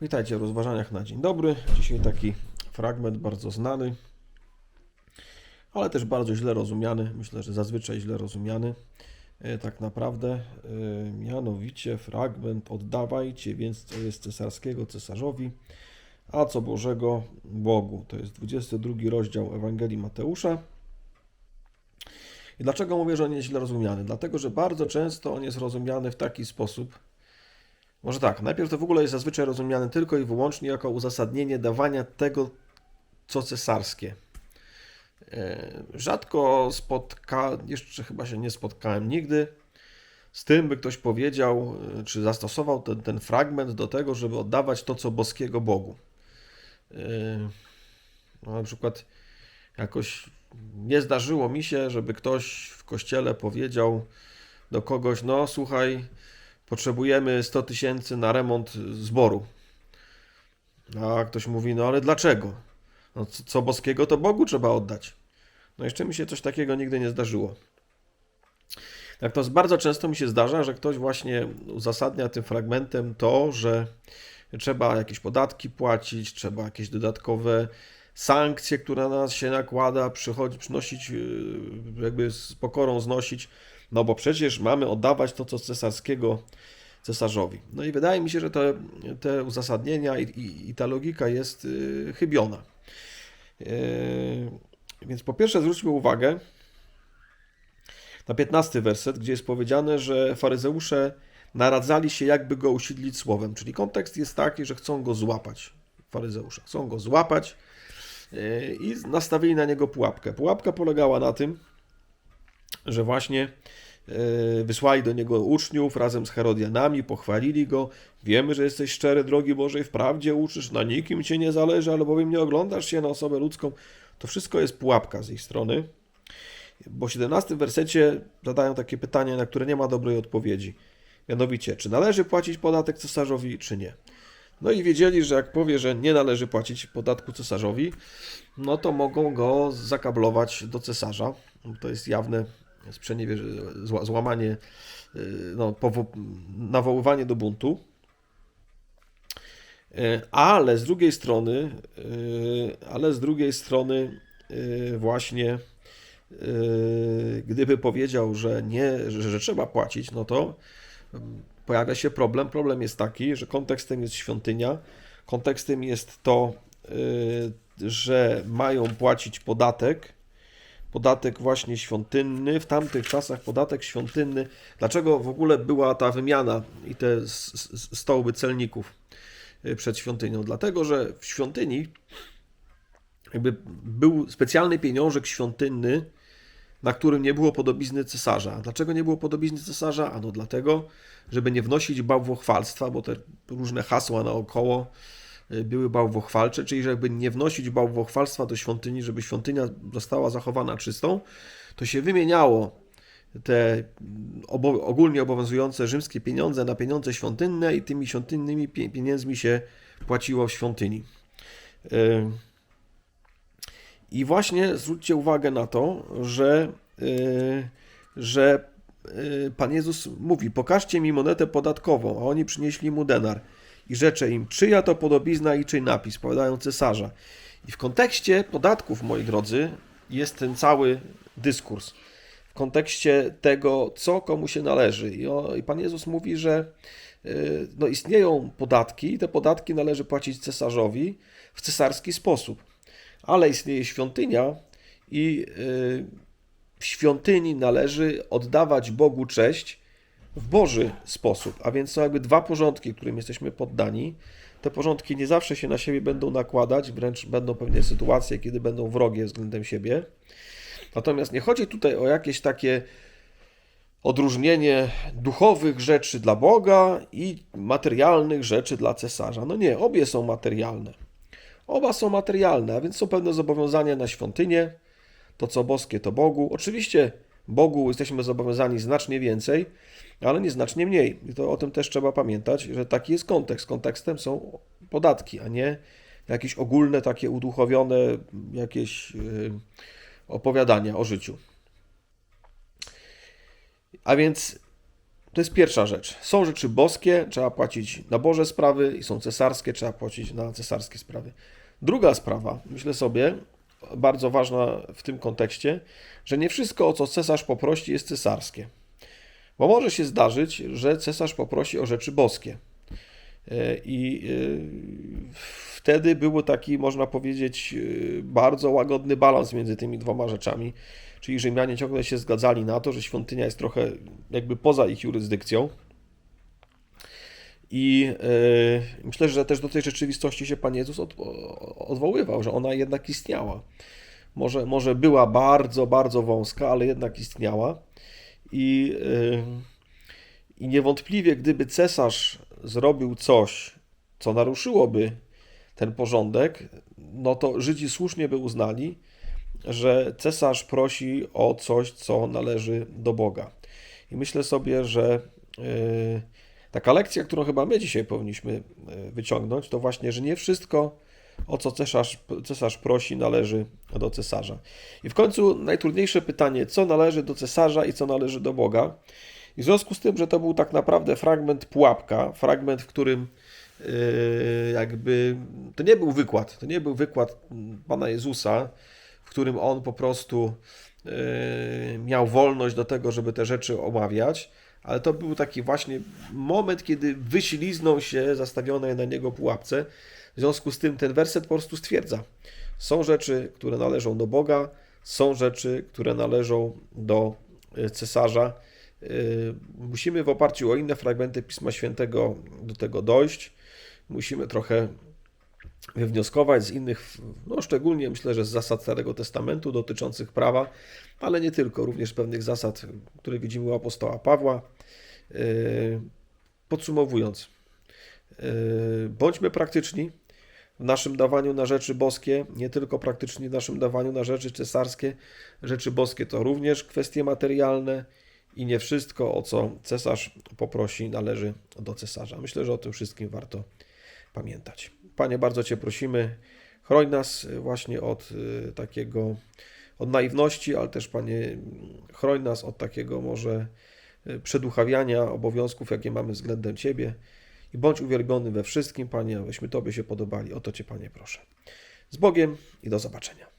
Witajcie w rozważaniach na dzień dobry. Dzisiaj taki fragment bardzo znany, ale też bardzo źle rozumiany. Myślę, że zazwyczaj źle rozumiany. E, Tak naprawdę, e, mianowicie fragment oddawajcie więc co jest cesarskiego cesarzowi, a co Bożego Bogu. To jest 22 rozdział Ewangelii Mateusza. I dlaczego mówię, że on jest źle rozumiany? Dlatego, że bardzo często on jest rozumiany w taki sposób, może tak, najpierw to w ogóle jest zazwyczaj rozumiane tylko i wyłącznie jako uzasadnienie dawania tego, co cesarskie. E, Rzadko spotka, jeszcze chyba się nie spotkałem nigdy z tym, by ktoś powiedział, e, czy zastosował ten, ten fragment do tego, żeby oddawać to, co boskiego Bogu. E, No, na przykład jakoś nie zdarzyło mi się, żeby ktoś w kościele powiedział do kogoś, no słuchaj, potrzebujemy 100 tysięcy na remont zboru. A ktoś mówi, no ale dlaczego? No, co, boskiego, to Bogu trzeba oddać. No jeszcze mi się coś takiego nigdy nie zdarzyło. To bardzo często mi się zdarza, że ktoś właśnie uzasadnia tym fragmentem to, że trzeba jakieś podatki płacić, trzeba jakieś dodatkowe sankcje, które na nas się nakłada, przychodzi, przynosić, yy, jakby z pokorą znosić, no bo przecież mamy oddawać to, co cesarskiego cesarzowi. No i wydaje mi się, że te, te uzasadnienia i, i, i ta logika jest yy, chybiona. Yy, Więc po pierwsze zwróćmy uwagę na 15 werset, gdzie jest powiedziane, że faryzeusze naradzali się, jakby go usiedlić słowem. Czyli kontekst jest taki, że chcą go złapać. Faryzeusze chcą go złapać yy, i nastawili na niego pułapkę. Pułapka polegała na tym, że właśnie yy, wysłali do niego uczniów razem z Herodianami, pochwalili go. Wiemy, że jesteś szczery, drogi Bożej, wprawdzie uczysz, na nikim cię nie zależy, albowiem nie oglądasz się na osobę ludzką. To wszystko jest pułapka z ich strony, bo w 17 wersecie zadają takie pytanie, na które nie ma dobrej odpowiedzi. Mianowicie, czy należy płacić podatek cesarzowi, czy nie? No i wiedzieli, że jak powie, że nie należy płacić podatku cesarzowi, no to mogą go zakablować do cesarza. To jest jawne sprzeniewierzy, zła- złamanie, yy, no, nawoływanie do buntu. Yy, Ale z drugiej strony, yy, ale z drugiej strony yy, właśnie gdyby powiedział, że nie, że, że trzeba płacić, no to ym, pojawia się problem. Problem jest taki, że kontekstem jest świątynia, kontekstem jest to, że mają płacić podatek, podatek właśnie świątynny. W tamtych czasach podatek świątynny. Dlaczego w ogóle była ta wymiana i te s- s- stoły celników y, przed świątynią? Dlatego, że w świątyni jakby był specjalny pieniążek świątynny, na którym nie było podobizny cesarza. Dlaczego nie było podobizny cesarza? Ano dlatego, żeby nie wnosić bałwochwalstwa, bo te różne hasła naokoło były bałwochwalcze, czyli żeby nie wnosić bałwochwalstwa do świątyni, żeby świątynia została zachowana czystą, to się wymieniało te obo- ogólnie obowiązujące rzymskie pieniądze na pieniądze świątynne i tymi świątynnymi pie- pieniędzmi się płaciło w świątyni. Y, I właśnie zwróćcie uwagę na to, że, y, że y, Pan Jezus mówi: Pokażcie mi monetę podatkową, a oni przynieśli mu denar. I rzecze im, czyja to podobizna i czyj napis, powiadają cesarza. I w kontekście podatków, moi drodzy, jest ten cały dyskurs. W kontekście tego, co komu się należy. I, o, i Pan Jezus mówi, że y, no, istnieją podatki, i te podatki należy płacić cesarzowi w cesarski sposób. Ale istnieje świątynia i y, w świątyni należy oddawać Bogu cześć w Boży sposób. A więc są jakby dwa porządki, którym jesteśmy poddani. Te porządki nie zawsze się na siebie będą nakładać, wręcz będą pewnie sytuacje, kiedy będą wrogie względem siebie. Natomiast nie chodzi tutaj o jakieś takie odróżnienie duchowych rzeczy dla Boga i materialnych rzeczy dla cesarza. No nie, obie są materialne. Oba są materialne, a więc są pewne zobowiązania na świątynię. To, co boskie, to Bogu. Oczywiście Bogu jesteśmy zobowiązani znacznie więcej, ale nie znacznie mniej. I to o tym też trzeba pamiętać, że taki jest kontekst. Kontekstem są podatki, a nie jakieś ogólne, takie uduchowione jakieś yy, opowiadania o życiu. A więc To jest pierwsza rzecz. Są rzeczy boskie, trzeba płacić na Boże sprawy i są cesarskie, trzeba płacić na cesarskie sprawy. Druga sprawa, myślę sobie, bardzo ważna w tym kontekście, że nie wszystko, o co cesarz poprosi, jest cesarskie. Bo może się zdarzyć, że cesarz poprosi o rzeczy boskie. E, I e, wtedy był taki, można powiedzieć, e, bardzo łagodny balans między tymi dwoma rzeczami. Czyli Rzymianie ciągle się zgadzali na to, że świątynia jest trochę jakby poza ich jurysdykcją. I myślę, że też do tej rzeczywistości się Pan Jezus od, odwoływał, że ona jednak istniała. Może, może była bardzo, bardzo wąska, ale jednak istniała. I, I niewątpliwie, gdyby cesarz zrobił coś, co naruszyłoby ten porządek, no to Żydzi słusznie by uznali, że cesarz prosi o coś, co należy do Boga. I myślę sobie, że yy, taka lekcja, którą chyba my dzisiaj powinniśmy yy, wyciągnąć, to właśnie, że nie wszystko, o co cesarz, cesarz prosi, należy do cesarza. I w końcu najtrudniejsze pytanie, co należy do cesarza i co należy do Boga. I w związku z tym, że to był tak naprawdę fragment pułapka, fragment, w którym yy, jakby to nie był wykład, to nie był wykład Pana Jezusa, w którym on po prostu yy, miał wolność do tego, żeby te rzeczy omawiać, ale to był taki właśnie moment, kiedy wyśliznął się zastawionej na niego pułapce. W związku z tym ten werset po prostu stwierdza: są rzeczy, które należą do Boga, są rzeczy, które należą do yy, cesarza. Musimy w oparciu o inne fragmenty Pisma Świętego do tego dojść. Musimy trochę wywnioskować z innych, no szczególnie myślę, że z zasad Starego Testamentu dotyczących prawa, ale nie tylko, również pewnych zasad, które widzimy u apostoła Pawła. Podsumowując, bądźmy praktyczni w naszym dawaniu na rzeczy boskie, nie tylko praktyczni w naszym dawaniu na rzeczy cesarskie. Rzeczy boskie to również kwestie materialne i nie wszystko, o co cesarz poprosi, należy do cesarza. Myślę, że o tym wszystkim warto pamiętać. Panie, bardzo Cię prosimy, chroń nas właśnie od y, takiego, od naiwności, ale też, Panie, chroń nas od takiego może y, przeduchawiania obowiązków, jakie mamy względem Ciebie i bądź uwielbiony we wszystkim, Panie, abyśmy Tobie się podobali. O to Cię, Panie, proszę. Z Bogiem i do zobaczenia.